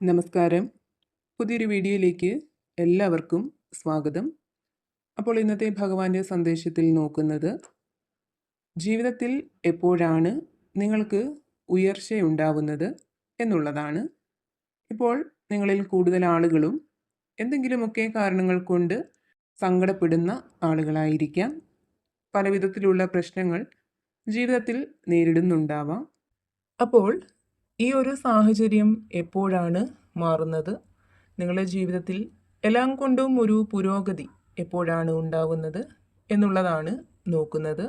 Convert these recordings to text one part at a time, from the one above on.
നമസ്കാരം. പുതിയൊരു വീഡിയോയിലേക്ക് എല്ലാവർക്കും സ്വാഗതം. അപ്പോൾ ഇന്നത്തെ ഭഗവാന്റെ സന്ദേശത്തിൽ നോക്കുന്നത് ജീവിതത്തിൽ എപ്പോഴാണ് നിങ്ങൾക്ക് ഉയർച്ചയുണ്ടാവുന്നത് എന്നുള്ളതാണ്. ഇപ്പോൾ നിങ്ങളിൽ കൂടുതൽ ആളുകളും എന്തെങ്കിലുമൊക്കെ കാരണങ്ങൾ കൊണ്ട് സങ്കടപ്പെടുന്ന ആളുകളായിരിക്കാം. പലവിധത്തിലുള്ള പ്രശ്നങ്ങൾ ജീവിതത്തിൽ നേരിടുന്നുണ്ടാവാം. അപ്പോൾ ഈ ഒരു സാഹചര്യം എപ്പോഴാണ് മാറുന്നത്? നിങ്ങളുടെ ജീവിതത്തിൽ എല്ലാം കൊണ്ടും ഒരു പുരോഗതി എപ്പോഴാണ് ഉണ്ടാകുന്നത് എന്നുള്ളതാണ് നോക്കുന്നത്.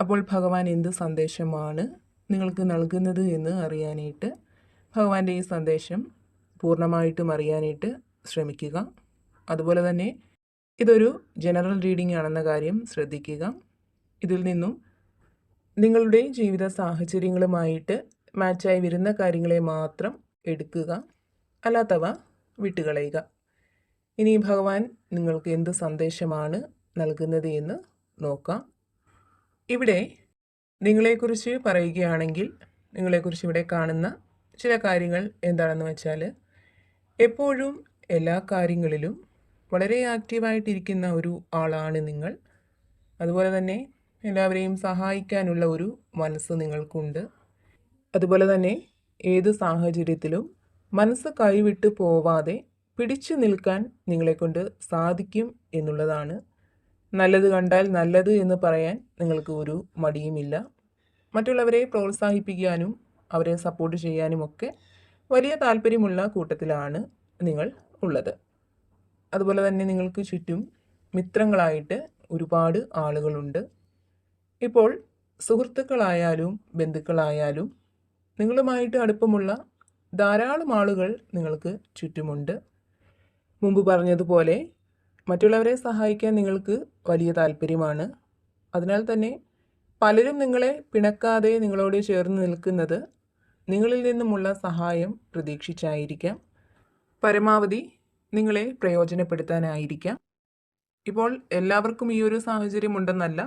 അപ്പോൾ ഭഗവാൻ എന്ത് സന്ദേശമാണ് നിങ്ങൾക്ക് നൽകുന്നത് എന്ന് അറിയാനായിട്ട് ഭഗവാന്റെ ഈ സന്ദേശം പൂർണമായിട്ടും അറിയാനായിട്ട് ശ്രമിക്കുക. അതുപോലെ തന്നെ ഇതൊരു ജനറൽ റീഡിംഗ് ആണെന്ന കാര്യം ശ്രദ്ധിക്കുക. ഇതിൽ നിന്നും നിങ്ങളുടെ ജീവിത സാഹചര്യങ്ങളുമായിട്ട് മാച്ചായി വരുന്ന കാര്യങ്ങളെ മാത്രം എടുക്കുക അല്ലാത്തവ വിട്ടുകളയുക. ഇനി ഭഗവാൻ നിങ്ങൾക്ക് എന്ത് സന്ദേശമാണ് നൽകുന്നത് എന്ന് നോക്കാം. ഇവിടെ നിങ്ങളെക്കുറിച്ച് പറയുകയാണെങ്കിൽ നിങ്ങളെക്കുറിച്ച് ഇവിടെ കാണുന്ന ചില കാര്യങ്ങൾ എന്താണെന്ന് വെച്ചാൽ എപ്പോഴും എല്ലാ കാര്യങ്ങളിലും വളരെ ആക്റ്റീവായിട്ടിരിക്കുന്ന ഒരു ആളാണ് നിങ്ങൾ. അതുപോലെ തന്നെ എല്ലാവരെയും സഹായിക്കാനുള്ള ഒരു മനസ്സ് നിങ്ങൾക്കുണ്ട്. അതുപോലെ തന്നെ ഏത് സാഹചര്യത്തിലും മനസ്സ് കൈവിട്ട് പോവാതെ പിടിച്ചു നിൽക്കാൻ നിങ്ങളെക്കൊണ്ട് സാധിക്കും എന്നുള്ളതാണ്. നല്ലത് കണ്ടാൽ നല്ലത് എന്ന് പറയാൻ നിങ്ങൾക്ക് ഒരു മടിയുമില്ല. മറ്റുള്ളവരെ പ്രോത്സാഹിപ്പിക്കാനും അവരെ സപ്പോർട്ട് ചെയ്യാനുമൊക്കെ വലിയ താല്പര്യമുള്ള കൂട്ടത്തിലാണ് നിങ്ങൾ ഉള്ളത്. അതുപോലെ തന്നെ നിങ്ങൾക്ക് ചുറ്റും മിത്രങ്ങളായിട്ട് ഒരുപാട് ആളുകളുണ്ട്. ഇപ്പോൾ സുഹൃത്തുക്കളായാലും ബന്ധുക്കളായാലും നിങ്ങളുമായിട്ട് അടുപ്പമുള്ള ധാരാളം ആളുകൾ നിങ്ങൾക്ക് ചുറ്റുമുണ്ട്. മുമ്പ് പറഞ്ഞതുപോലെ മറ്റുള്ളവരെ സഹായിക്കാൻ നിങ്ങൾക്ക് വലിയ താല്പര്യമാണ്. അതിനാൽ തന്നെ പലരും നിങ്ങളെ പിണക്കാതെ നിങ്ങളോട് ചേർന്ന് നിൽക്കുന്നത് നിങ്ങളിൽ നിന്നുമുള്ള സഹായം പ്രതീക്ഷിച്ചായിരിക്കാം. പരമാവധി നിങ്ങളെ പ്രയോജനപ്പെടുത്താനായിരിക്കാം. ഇപ്പോൾ എല്ലാവർക്കും ഈ ഒരു സാഹചര്യമുണ്ടെന്നല്ല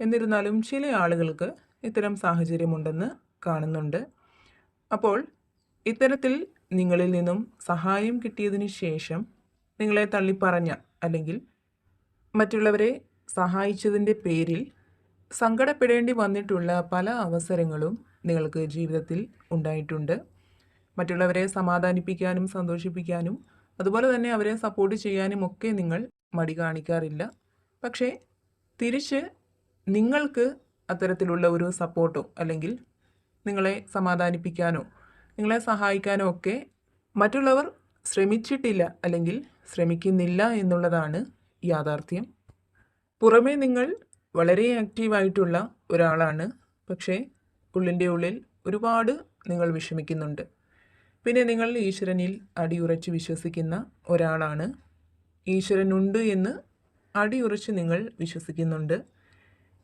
എന്നിരുന്നാലും ചില ആളുകൾക്ക് ഇത്തരം സാഹചര്യമുണ്ടെന്ന് കാണുന്നുണ്ട്. അപ്പോൾ ഇത്തരത്തിൽ നിങ്ങളിൽ നിന്നും സഹായം കിട്ടിയതിന് ശേഷം നിങ്ങളെ തള്ളിപ്പറഞ്ഞ അല്ലെങ്കിൽ മറ്റുള്ളവരെ സഹായിച്ചതിന്റെ പേരിൽ സങ്കടപ്പെടേണ്ടി വന്നിട്ടുള്ള പല അവസരങ്ങളും നിങ്ങൾക്ക് ജീവിതത്തിൽ ഉണ്ടായിട്ടുണ്ട്. മറ്റുള്ളവരെ സമാധാനിപ്പിക്കാനും സന്തോഷിപ്പിക്കാനും അതുപോലെ തന്നെ അവരെ സപ്പോർട്ട് ചെയ്യാനും ഒക്കെ നിങ്ങൾ മടി കാണിക്കാറില്ല. പക്ഷേ തിരിച്ച് നിങ്ങൾക്ക് അത്തരത്തിലുള്ള ഒരു സപ്പോർട്ടോ അല്ലെങ്കിൽ നിങ്ങളെ സമാധാനിപ്പിക്കാനോ നിങ്ങളെ സഹായിക്കാനോ ഒക്കെ മറ്റുള്ളവർ ശ്രമിച്ചിട്ടില്ല അല്ലെങ്കിൽ ശ്രമിക്കുന്നില്ല എന്നുള്ളതാണ് യാഥാർത്ഥ്യം. പുറമേ നിങ്ങൾ വളരെ ആക്റ്റീവായിട്ടുള്ള ഒരാളാണ്. പക്ഷേ ഉള്ളിന്റെ ഉള്ളിൽ ഒരുപാട് നിങ്ങൾ വിഷമിക്കുന്നുണ്ട്. പിന്നെ നിങ്ങൾ ഈശ്വരനിൽ അടിയുറച്ച് വിശ്വസിക്കുന്ന ഒരാളാണ്. ഈശ്വരനുണ്ട് എന്ന് അടിയുറച്ച് നിങ്ങൾ വിശ്വസിക്കുന്നുണ്ട്.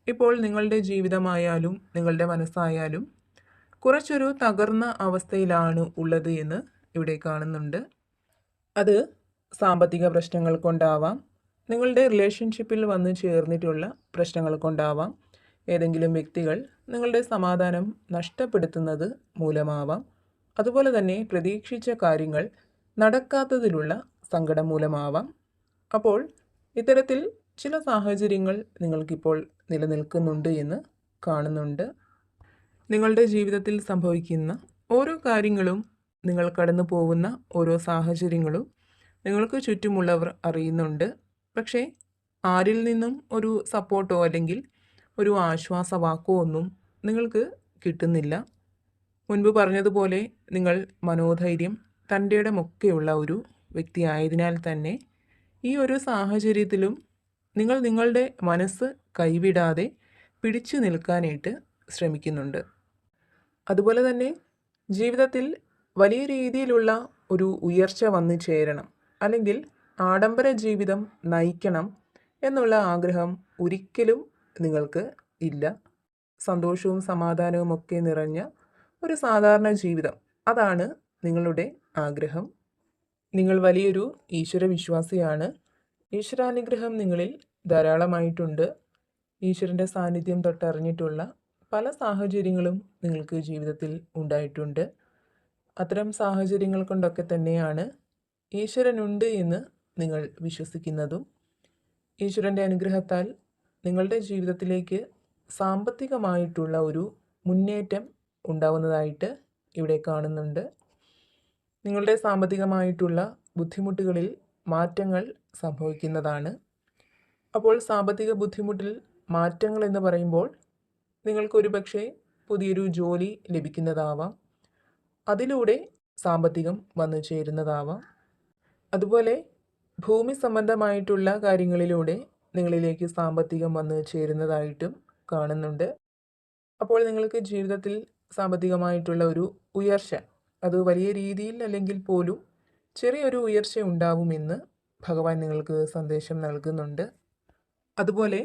ഇപ്പോൾ നിങ്ങളുടെ ജീവിതമായാലും നിങ്ങളുടെ മനസ്സായാലും കുറച്ചൊരു തകർന്ന അവസ്ഥയിലാണ് ഉള്ളത് എന്ന് ഇവിടെ കാണുന്നുണ്ട്. അത് സാമ്പത്തിക പ്രശ്നങ്ങൾ കൊണ്ടാവാം നിങ്ങളുടെ റിലേഷൻഷിപ്പിൽ വന്ന് ചേർന്നിട്ടുള്ള പ്രശ്നങ്ങൾ കൊണ്ടാവാം ഏതെങ്കിലും വ്യക്തികൾ നിങ്ങളുടെ സമാധാനം നഷ്ടപ്പെടുത്തുന്നത് മൂലമാവാം അതുപോലെ തന്നെ പ്രതീക്ഷിച്ച കാര്യങ്ങൾ നടക്കാത്തതിലുള്ള സങ്കടം മൂലമാവാം. അപ്പോൾ ഇത്തരത്തിൽ ചില സാഹചര്യങ്ങൾ നിങ്ങൾക്കിപ്പോൾ നിലനിൽക്കുന്നുണ്ട് എന്ന് കാണുന്നുണ്ട്. നിങ്ങളുടെ ജീവിതത്തിൽ സംഭവിക്കുന്ന ഓരോ കാര്യങ്ങളും നിങ്ങൾ കടന്നു പോകുന്ന ഓരോ സാഹചര്യങ്ങളും നിങ്ങൾക്ക് ചുറ്റുമുള്ളവർ അറിയുന്നുണ്ട്. പക്ഷേ ആരിൽ നിന്നും ഒരു സപ്പോർട്ടോ അല്ലെങ്കിൽ ഒരു ആശ്വാസ വാക്കോ ഒന്നും നിങ്ങൾക്ക് കിട്ടുന്നില്ല. മുൻപ് പറഞ്ഞതുപോലെ നിങ്ങൾ മനോധൈര്യം തന്റെ ഇടമൊക്കെയുള്ള ഒരു വ്യക്തി ആയതിനാൽ തന്നെ ഈ ഒരു സാഹചര്യത്തിലും നിങ്ങൾ നിങ്ങളുടെ മനസ്സ് കൈവിടാതെ പിടിച്ചു നിൽക്കാനായിട്ട് ശ്രമിക്കുന്നുണ്ട്. അതുപോലെ തന്നെ ജീവിതത്തിൽ വലിയ രീതിയിലുള്ള ഒരു ഉയർച്ച വന്നു ചേരണം. അല്ലെങ്കിൽ ആഡംബര ജീവിതം നയിക്കണം എന്നുള്ള ആഗ്രഹം ഒരിക്കലും നിങ്ങൾക്ക് ഇല്ല. സന്തോഷവും സമാധാനവും ഒക്കെ നിറഞ്ഞ ഒരു സാധാരണ ജീവിതം. അതാണ് നിങ്ങളുടെ ആഗ്രഹം. നിങ്ങൾ വലിയൊരു ഈശ്വര വിശ്വാസിയാണ് ഈശ്വരാനുഗ്രഹം നിങ്ങളിൽ ധാരാളമായിട്ടുണ്ട്. ഈശ്വരന്റെ സാന്നിധ്യം തൊട്ടറിഞ്ഞിട്ടുള്ള പല സാഹചര്യങ്ങളും നിങ്ങൾക്ക് ജീവിതത്തിൽ ഉണ്ടായിട്ടുണ്ട്. അത്തരം സാഹചര്യങ്ങൾ കൊണ്ടൊക്കെ തന്നെയാണ് ഈശ്വരനുണ്ട് എന്ന് നിങ്ങൾ വിശ്വസിക്കുന്നതും. ഈശ്വരന്റെ അനുഗ്രഹത്താൽ നിങ്ങളുടെ ജീവിതത്തിലേക്ക് സാമ്പത്തികമായിട്ടുള്ള ഒരു മുന്നേറ്റം ഉണ്ടാവുന്നതായിട്ട് ഇവിടെ കാണുന്നുണ്ട്. നിങ്ങളുടെ സാമ്പത്തികമായിട്ടുള്ള ബുദ്ധിമുട്ടുകളിൽ മാറ്റങ്ങൾ സംഭവിക്കുന്നതാണ്. അപ്പോൾ സാമ്പത്തിക ബുദ്ധിമുട്ടിൽ മാറ്റങ്ങൾ എന്ന് പറയുമ്പോൾ നിങ്ങൾക്കൊരു പക്ഷേ പുതിയൊരു ജോലി ലഭിക്കുന്നതാവാം. അതിലൂടെ സാമ്പത്തികം വന്നു ചേരുന്നതാവാം. അതുപോലെ ഭൂമി സംബന്ധമായിട്ടുള്ള കാര്യങ്ങളിലൂടെ നിങ്ങളിലേക്ക് സാമ്പത്തികം വന്നു ചേരുന്നതായിട്ടും കാണുന്നുണ്ട്. അപ്പോൾ നിങ്ങൾക്ക് ജീവിതത്തിൽ സാമ്പത്തികമായിട്ടുള്ള ഒരു ഉയർച്ച അത് വലിയ രീതിയിൽ അല്ലെങ്കിൽ പോലും ചെറിയൊരു ഉയർച്ച ഉണ്ടാവുമെന്ന് ഭഗവാൻ നിങ്ങൾക്ക് സന്ദേശം നൽകുന്നുണ്ട്. അതുപോലെ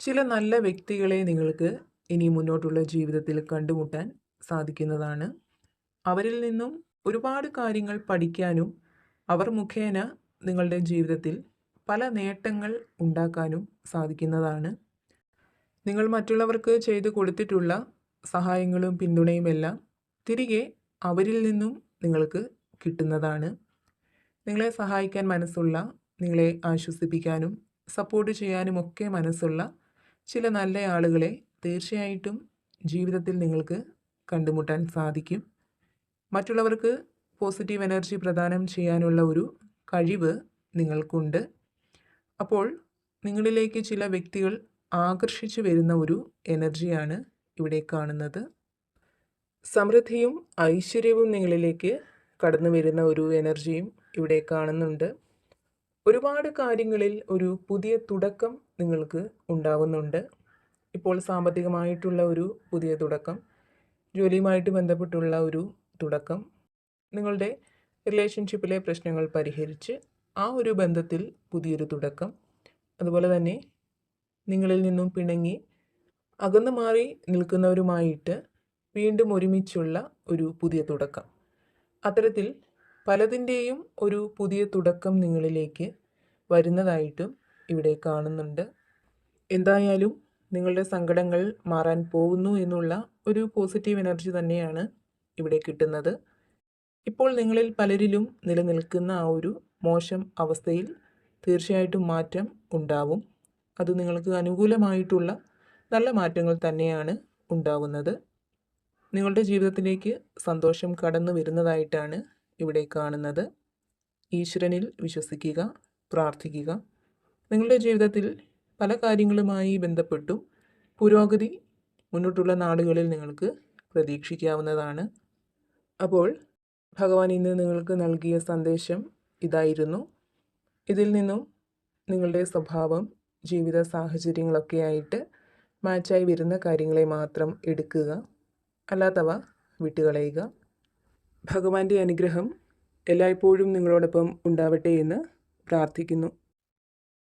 ചില നല്ല വ്യക്തികളെ നിങ്ങൾക്ക് ഇനി മുന്നോട്ടുള്ള ജീവിതത്തിൽ കണ്ടുമുട്ടാൻ സാധിക്കുന്നതാണ്. അവരിൽ നിന്നും ഒരുപാട് കാര്യങ്ങൾ പഠിക്കാനും അവർ മുഖേന നിങ്ങളുടെ ജീവിതത്തിൽ പല നേട്ടങ്ങൾ ഉണ്ടാക്കാനും സാധിക്കുന്നതാണ്. നിങ്ങൾ മറ്റുള്ളവർക്ക് ചെയ്തു കൊടുത്തിട്ടുള്ള സഹായങ്ങളും പിന്തുണയുമെല്ലാം തിരികെ അവരിൽ നിന്നും നിങ്ങൾക്ക് കിട്ടുന്നതാണ്. നിങ്ങളെ സഹായിക്കാൻ മനസ്സുള്ള നിങ്ങളെ ആശ്വസിപ്പിക്കാനും സപ്പോർട്ട് ചെയ്യാനുമൊക്കെ മനസ്സുള്ള ചില നല്ല ആളുകളെ തീർച്ചയായിട്ടും ജീവിതത്തിൽ നിങ്ങൾക്ക് കണ്ടുമുട്ടാൻ സാധിക്കും. മറ്റുള്ളവർക്ക് പോസിറ്റീവ് എനർജി പ്രദാനം ചെയ്യാനുള്ള ഒരു കഴിവ് നിങ്ങൾക്കുണ്ട്. അപ്പോൾ നിങ്ങളിലേക്ക് ചില വ്യക്തികൾ ആകർഷിച്ചു വരുന്ന ഒരു എനർജിയാണ് ഇവിടെ കാണുന്നത്. സമൃദ്ധിയും ഐശ്വര്യവും നിങ്ങളിലേക്ക് കടന്നു വരുന്ന ഒരു എനർജിയും ഇവിടെ കാണുന്നുണ്ട്. ഒരുപാട് കാര്യങ്ങളിൽ ഒരു പുതിയ തുടക്കം നിങ്ങൾക്ക് ഉണ്ടാവുന്നുണ്ട് ഇപ്പോൾ സാമ്പത്തികമായിട്ടുള്ള ഒരു പുതിയ തുടക്കം ജോലിയുമായിട്ട് ബന്ധപ്പെട്ടുള്ള ഒരു തുടക്കം നിങ്ങളുടെ റിലേഷൻഷിപ്പിലെ പ്രശ്നങ്ങൾ പരിഹരിച്ച് ആ ഒരു ബന്ധത്തിൽ പുതിയൊരു തുടക്കം അതുപോലെ തന്നെ നിങ്ങളിൽ നിന്നും പിണങ്ങി അകന്നു മാറി നിൽക്കുന്നവരുമായിട്ട് വീണ്ടും ഒരുമിച്ചുള്ള ഒരു പുതിയ തുടക്കം. അത്തരത്തിൽ പലതിന്റെയും ഒരു പുതിയ തുടക്കം നിങ്ങളിലേക്ക് വരുന്നതായിട്ടും ഇവിടെ കാണുന്നുണ്ട്. എന്തായാലും നിങ്ങളുടെ സങ്കടങ്ങൾ മാറാൻ പോകുന്നു എന്നുള്ള ഒരു പോസിറ്റീവ് എനർജി തന്നെയാണ് ഇവിടെ കിട്ടുന്നത്. ഇപ്പോൾ നിങ്ങളിൽ പലരിലും നിലനിൽക്കുന്ന ആ ഒരു മോശം അവസ്ഥയിൽ തീർച്ചയായിട്ടും മാറ്റം ഉണ്ടാവും. അത് നിങ്ങൾക്ക് അനുകൂലമായിട്ടുള്ള നല്ല മാറ്റങ്ങൾ തന്നെയാണ് ഉണ്ടാവുന്നത്. നിങ്ങളുടെ ജീവിതത്തിലേക്ക് സന്തോഷം കടന്നു വരുന്നതായിട്ടാണ് ഇവിടെ കാണുന്നത്. ഈശ്വരനിൽ വിശ്വസിക്കുക പ്രാർത്ഥിക്കുക. നിങ്ങളുടെ ജീവിതത്തിൽ പല കാര്യങ്ങളുമായി ബന്ധപ്പെട്ടും. പുരോഗതി മുന്നോട്ടുള്ള നാടുകളിൽ നിങ്ങൾക്ക് പ്രതീക്ഷിക്കാവുന്നതാണ്. അപ്പോൾ ഭഗവാൻ ഇന്ന് നിങ്ങൾക്ക് നൽകിയ സന്ദേശം ഇതായിരുന്നു. ഇതിൽ നിന്നും നിങ്ങളുടെ സ്വഭാവം ജീവിത സാഹചര്യങ്ങളൊക്കെ ആയിട്ട് മാച്ചായി വരുന്ന കാര്യങ്ങളെ മാത്രം എടുക്കുക അല്ലാത്തവ വിട്ടുകളയുക. ഭഗവാന്റെ അനുഗ്രഹം എല്ലായ്പ്പോഴും നിങ്ങളോടൊപ്പം ഉണ്ടാവട്ടെ എന്ന് പ്രാർത്ഥിക്കുന്നു.